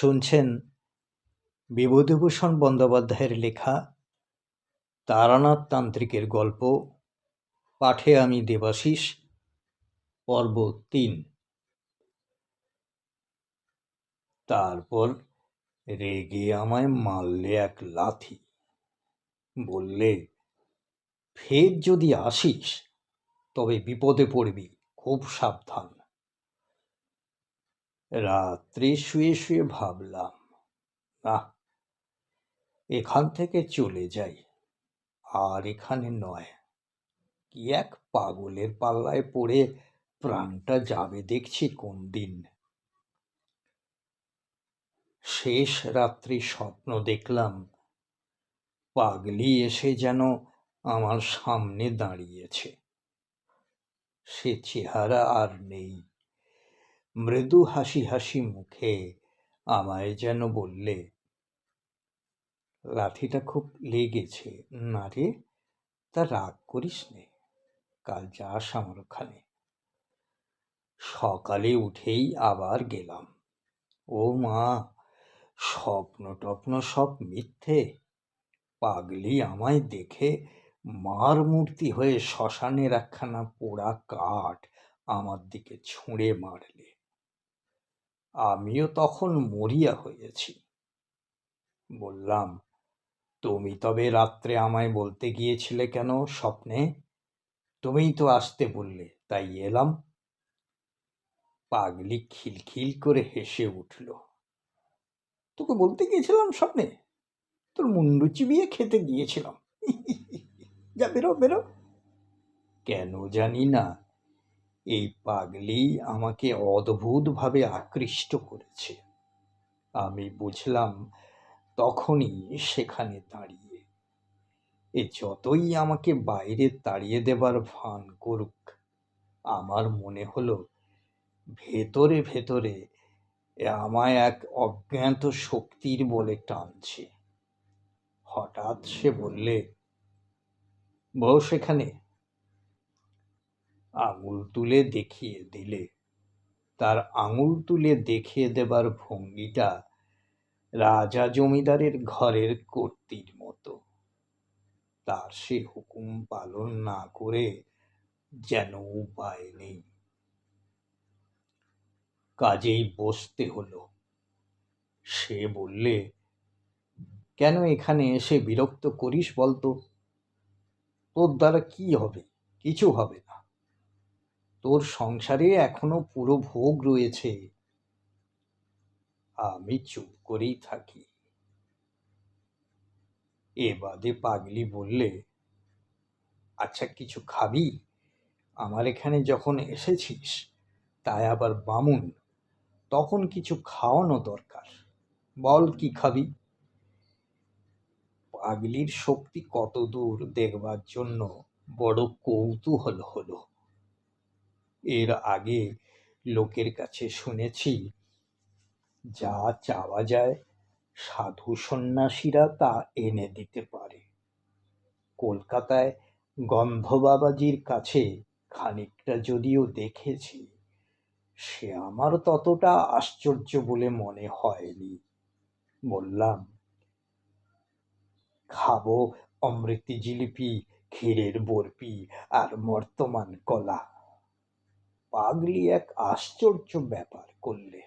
শুনছেন বিভূতিভূষণ বন্দ্যোপাধ্যায়ের লেখা তারানাথ তান্ত্রিকের গল্প, পাঠে আমি দেবাশিস, পর্ব তিন। তারপর রেগে আমায় মারলে এক লাথি। বললে, ফের যদি আসিস, তবে বিপদে পড়বি, খুব সাবধান। রাত্রে শুয়ে শুয়ে ভাবলাম না এখান থেকে চলে যাই। আর এখানে নয়। কি এক পাগলের পাল্লায় পড়ে প্রাণটা যাবে দেখছি কোন দিন। শেষ রাত্রি স্বপ্ন দেখলাম, পাগলি এসে যেন আমার সামনে দাঁড়িয়েছে। সে চেহারা আর নেই। মৃদু হাসি হাসি মুখে আমায় যেন বললে, লাঠিটা খুব লেগেছে। না রে, তা রাগ করিস নে। কাল যাস আমার ওখানে। সকালে উঠেই আবার গেলাম। ও মা, স্বপ্ন টপ্ন সব মিথ্যে। পাগলি আমায় দেখে মার মূর্তি হয়ে শ্মশানের একখানা পোড়া কাঠ আমার দিকে ছুঁড়ে মারলে। আমিও তখন মরিয়া হয়েছি। বললাম, তুমি তবে রাত্রে আমায় বলতে গিয়েছিলে কেন স্বপ্নে? তুমিই তো আসতে বললে, তাই এলাম। পাগলি খিলখিল করে হেসে উঠল, তোকে বলতে গিয়েছিলাম স্বপ্নে? তোর মুন্ডু চিবিয়ে খেতে গিয়েছিলাম। যা বেরো বেরো কেন জানি না এই পাগলি আমাকে অদ্ভুতভাবে আকৃষ্ট করেছে। আমি বুঝলাম তখনই সেখানে দাঁড়িয়ে। এ যতই আমাকে বাইরে তাড়িয়ে দেবার ভান করুক, আমার মনে হলো ভেতরে ভেতরে আমায় এক অজ্ঞাত শক্তির বলে টানছে। হঠাৎ সে বললে বউ সেখানে আঙুল তুলে দেখিয়ে দিলে। তার আঙুল তুলে দেখিয়ে দেবার ভঙ্গিটা রাজা জমিদারের ঘরের কর্তির মতো। তার সে হুকুম পালন না করে যেন উপায় নেই। কাজেই বসতে হলো। সে বললে, কেন এখানে এসে বিরক্ত করিস বলতো? তোর দ্বারা কি হবে? কিছু হবে তোর সংসারে এখনও পুরো ভোগ রয়েছে। আমি চুপ করেই থাকি। এ বাদে পাগলি বললে আচ্ছা কিছু খাবি? আমার এখানে যখন এসেছিস, তাই আবার বামুন, তখন কিছু খাওয়ানো দরকার। বল, কি খাবি? পাগলির শক্তি কত দূর দেখবার জন্য বড় কৌতূহল হলো। এর আগে লোকের কাছে শুনেছি, যা চাওয়া যায় সাধু সন্ন্যাসীরা তা এনে দিতে পারে। কলকাতায় গন্ধবাবাজির কাছে খানিকটা যদিও দেখেছি, সে আমার ততটা আশ্চর্য বলে মনে হয়নি। বললাম, খাব অমৃতি জিলিপি ক্ষীরের বরফি আর বর্তমান কলা। পাগলি এক আশ্চর্য ব্যাপার করলে।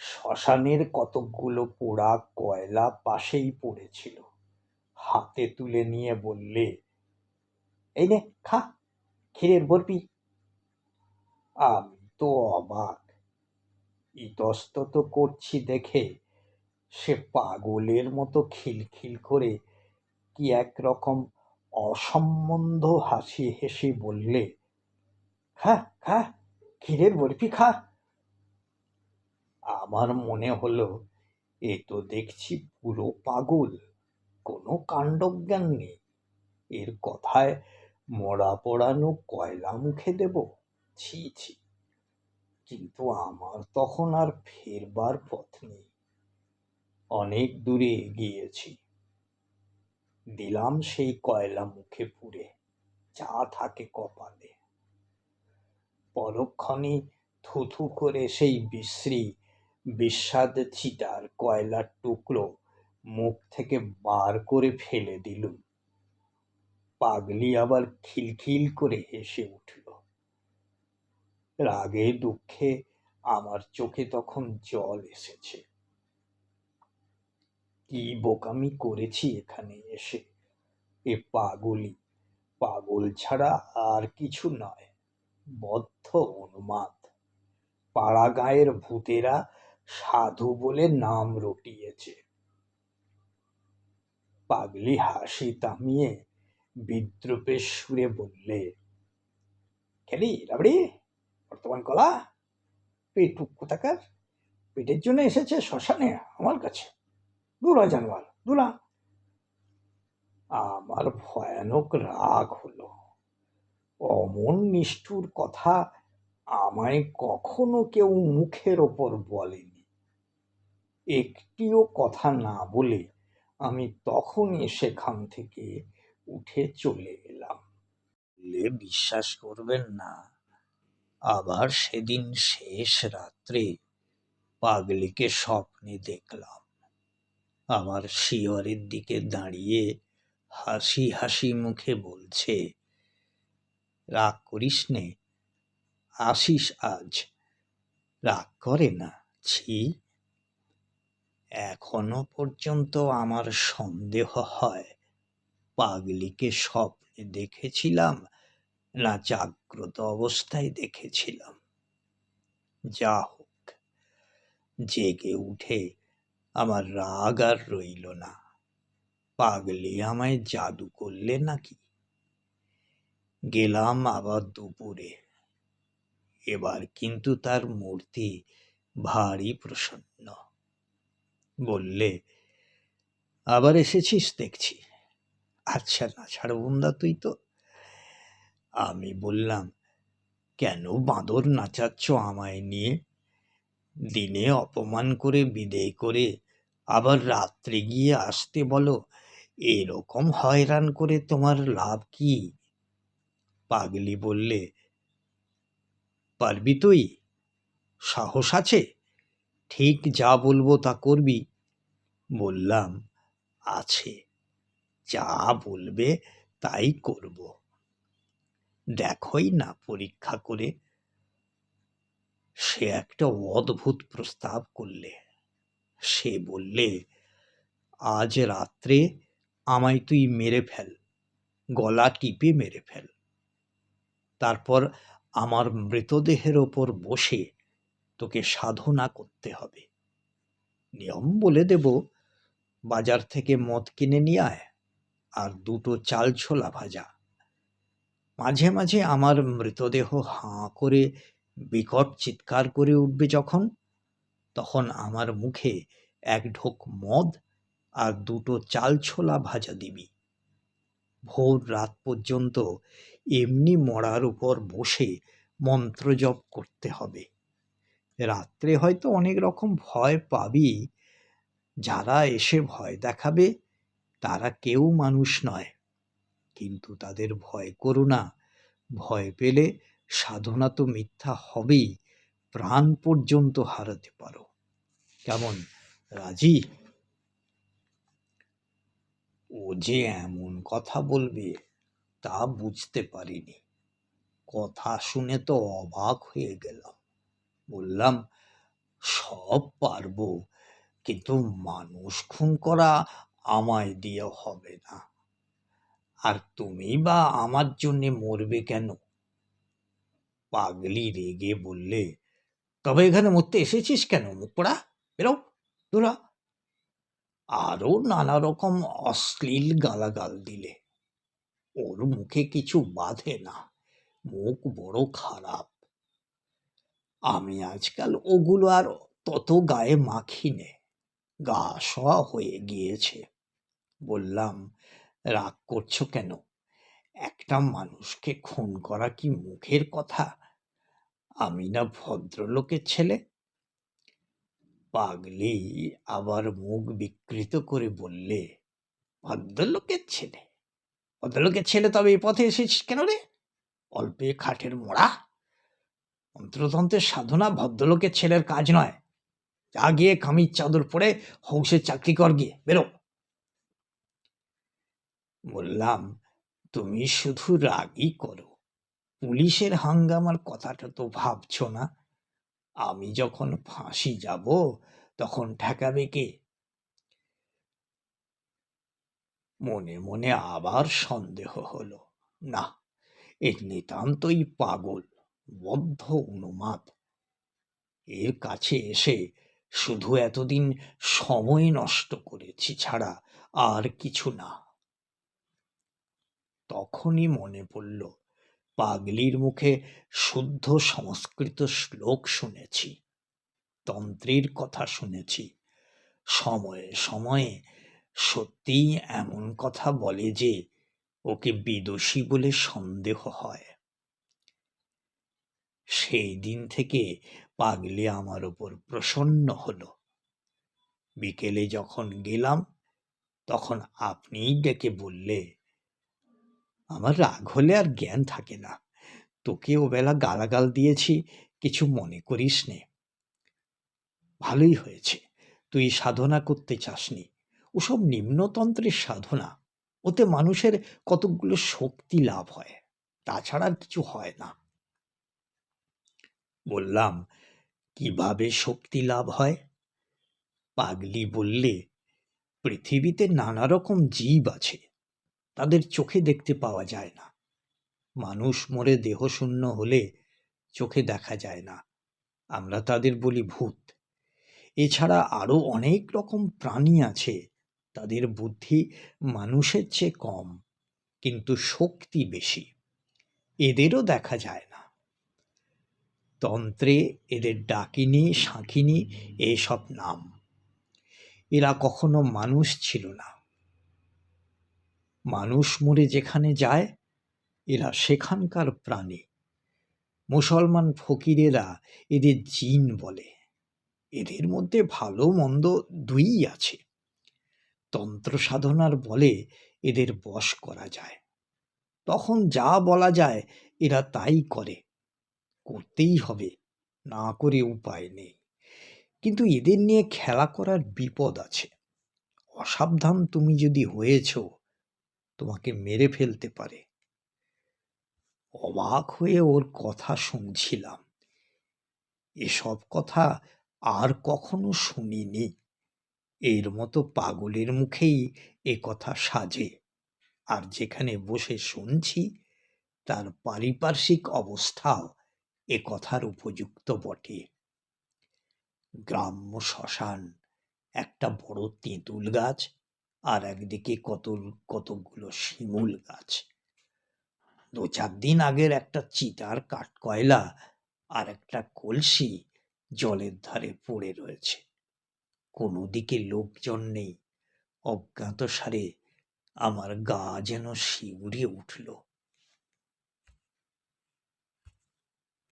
শ্মশানের কতকগুলো পোড়া কয়লা পাশেই পড়েছিল। হাতে তুলে নিয়ে বললে, এই নে, খা, ক্ষীরের বরফি। আমি তো অবাক। ইতস্তত করছি দেখে সে পাগলের মতো খিলখিল করে কি একরকম অসম্বন্ধ হাসি হেসে বললে খা খা, ক্ষীরের বরফি খা। আমার মনে হলো, এ তো দেখছি পুরো পাগল, কোনো কাণ্ডজ্ঞান নেই। এর কথায় মরা পড়ানো কয়লা মুখে দেব? ছি ছি। কিন্তু আমার তখন আর ফেরবার পথ নেই। অনেক দূরে এগিয়েছি। দিলাম সেই কয়লা মুখে পুড়ে, যা থাকে কপালে। পরক্ষণে থুথু করে সেই বিশ্রী বিস্বাদ চিতার কয়লার টুকরো মুখ থেকে বার করে ফেলে দিলুম। পাগলি আবার খিলখিল করে হেসে উঠল। রাগে দুঃখে আমার চোখে তখন জল এসেছে। কি বোকামি করেছি এখানে এসে? এ পাগলি, পাগল ছাড়া আর কিছু নয়। বদ্ধ উন্মাদ পাড়া গায়ের ভূতেরা সাধু বলে নাম রটিয়েছে। পাগলি হাসি থামিয়ে বিদ্রুপের সুরে বললে, খেলি, রাবড়ি, বর্তমান কলা পেটুক কোথাকার? পেটের জন্য এসেছে শ্মশানে, আমার কাছে। দুরা জানোয়ার দুরা আমার ভয়ানক রাগ হলো। অমন নিষ্ঠুর কথা আমায় কখনো কেউ মুখের ওপর বলেনি। একটিও কথা না বলে আমি তখনই সেখান থেকে উঠে চলে এলাম। বিশ্বাস করবেন না, আবার সেদিন শেষ রাত্রে পাগলিকে স্বপ্নে দেখলাম। আমার শিয়রের দিকে দাঁড়িয়ে হাসি হাসি মুখে বলছে রাগ করিস নে। আসিস আজ। রাগ করে না। ছি। এখনও পর্যন্ত আমার সন্দেহ হয়। পাগলিকে স্বপ্নে দেখেছিলাম, না জাগ্রত অবস্থায় দেখেছিলাম। যা হোক, জেগে উঠে আমার রাগ আর রইল না। পাগলি আমায় জাদু করলে নাকি? গেলাম আবার দুপুরে। এবার কিন্তু তার মূর্তি ভারী প্রসন্ন। বললে, আবার এসেছিস দেখছি। আচ্ছা না ছাড়বুন্দা তুই তো। আমি বললাম, কেন বাঁদর নাচাচ্ছ আমায় নিয়ে? দিনে অপমান করে, বিদেয় করে, আবার রাত্রে গিয়ে আসতে বলো, এরকম হয়রান করে তোমার লাভ কি? পাগলি বললে, পারবি তুই? সাহস আছে? ঠিক যা বলব তা করবি? বললাম, আছে। যা বলবে তাই করব। দেখোই না পরীক্ষা করে সে একটা অদ্ভুত প্রস্তাব করলে। সে বললে, আজ রাত্রে আমায় তুই মেরে ফেল, গলা টিপে মেরে ফেল। তারপর আমার মৃতদেহের ওপর বসে তোকে সাধনা করতে হবে। নিয়ম বলে দেব, বাজার থেকে মদ কিনে নিয়ে আয় আর দুটো চাল ছোলা ভাজা। মাঝে মাঝে আমার মৃতদেহ হাঁ করে বিকট চিৎকার করে উঠবে যখন, তখন আমার মুখে এক ঢোক মদ আর দুটো চাল ছোলা ভাজা দিবি। ভোর রাত পর্যন্ত এমনি মরার উপর বসে মন্ত্র জপ করতে হবে। রাত্রে হয়তো অনেক রকম ভয় পাবি। যারা এসে ভয় দেখাবে, তারা কেউ মানুষ নয়। কিন্তু তাদের ভয় করো না। ভয় পেলে সাধনা তো মিথ্যা হবেই। প্রাণ পর্যন্ত হারাতে পারো। কেমন? রাজি? ও যে এমন কথা বলবে তা বুঝতে পারিনি। কথা শুনে তো অবাক হয়ে গেলাম। বললাম, সব পারব, কিন্তু মানুষ খুন করা আমায় দিয়ে হবে না। আর তুমি বা আমার জন্যে মরবে কেন? পাগলি রেগে বললে, তবে এখানে মরতে এসেছিস কেন মুখপড়া বেরো তোরা আরও নানা রকম অশ্লীল গালাগাল দিলে। ওর মুখে কিছু বাধে না, মুখ বড় খারাপ। আমি আজকাল ওগুলো আর তত গায়ে মাখি নে গা শোয়া হয়ে গিয়েছে। বললাম, রাগ করছ কেন? একটা মানুষকে খুন করা কি মুখের কথা? আমি না ভদ্রলোকের ছেলে? পাগলি আবার মুখ বিকৃত করে বললে, ভদ্রলোকের ছেলে? ভদ্রলোকের ছেলে তবে এই পথে এসেছিস কেন রে? অল্পে খাটের মোড়া? মন্ত্রতন্ত্রের সাধনা ভদ্রলোকের ছেলের কাজ নয়। যা গিয়ে কামিজ চাদর পরে হংসের চাকরি কর গিয়ে, বেরো। বললাম, তুমি শুধু রাগই করো। পুলিশের হাঙ্গামার কথাটা তো ভাবছ না? আমি যখন ফাঁসি যাব, তখন ঠেকাবে কে? মনে মনে আবার সন্দেহ হলো। না, এ নিতান্তই পাগল, বদ্ধ উন্মাদ। এর কাছে এসে শুধু এতদিন সময় নষ্ট করেছি ছাড়া আর কিছু না। তখনই মনে পড়ল পাগলির মুখে শুদ্ধ সংস্কৃত শ্লোক শুনেছি, তন্ত্রের কথা শুনেছি। সময়ে সময়ে সত্যিই এমন কথা বলে যে ওকে বিদোষী বলে সন্দেহ হয়। সেই দিন থেকে পাগলি আমার ওপর প্রসন্ন হলো। বিকেলে যখন গেলাম, তখন আপনিই ডেকে বললে আমার রাগ হলে আর জ্ঞান থাকে না। তোকে ওবেলা গালাগাল দিয়েছি, কিছু মনে করিস নে। ভালোই হয়েছে, তুই সাধনা করতে চাসনি। ওসব নিম্নতন্ত্রের সাধনা, ওতে মানুষের কতকগুলো শক্তি লাভ হয়, তাছাড়া কিছু হয় না। বললাম, কীভাবে শক্তি লাভ হয়? পাগলি বললে, পৃথিবীতে নানা রকম জীব আছে তাদের চোখে দেখতে পাওয়া যায় না। মানুষ মরে দেহশূন্য হলে চোখে দেখা যায় না। আমরা তাদের বলি ভূত। এছাড়া আরও অনেক রকম প্রাণী আছে, তাদের বুদ্ধি মানুষের চেয়ে কম, কিন্তু শক্তি বেশি। এদেরও দেখা যায় না। তন্ত্রে এদের ডাকিনি শাঁখিনী এসব নাম। এরা কখনো মানুষ ছিল না। মানুষ মরে যেখানে যায়, এরা সেখানকার প্রাণী। মুসলমান ফকিরেরা এদের জিন বলে। এদের মধ্যে ভালো মন্দ দুই আছে। তন্ত্র সাধনার বলে এদের বশ করা যায়। তখন যা বলা যায়, এরা তাই করে। করতেই হবে, না করে উপায় নেই। কিন্তু এদের নিয়ে খেলা করার বিপদ আছে। অসাবধান তুমি যদি হয়েছ তোমাকে মেরে ফেলতে পারে। অবাক হয়ে ওর কথা শুনছিলাম। এসব কথা আর কখনো শুনিনি। এর মতো পাগলের মুখেই এ কথা সাজে। আর যেখানে বসে শুনছি, তার পারিপার্শ্বিক অবস্থাও এ কথার উপযুক্ত বটে। গ্রাম্য শ্মশান, একটা বড় তেঁতুল গাছ আর একদিকে কত কতগুলো শিমুল গাছ। দু চার দিন আগের একটা চিতার কাঠকয়লা আর একটা কলসি জলের ধারে পড়ে রয়েছে। কোনো দিকে লোকজন নেই। অজ্ঞাত সারে আমার গা যেন শিউরে উঠল।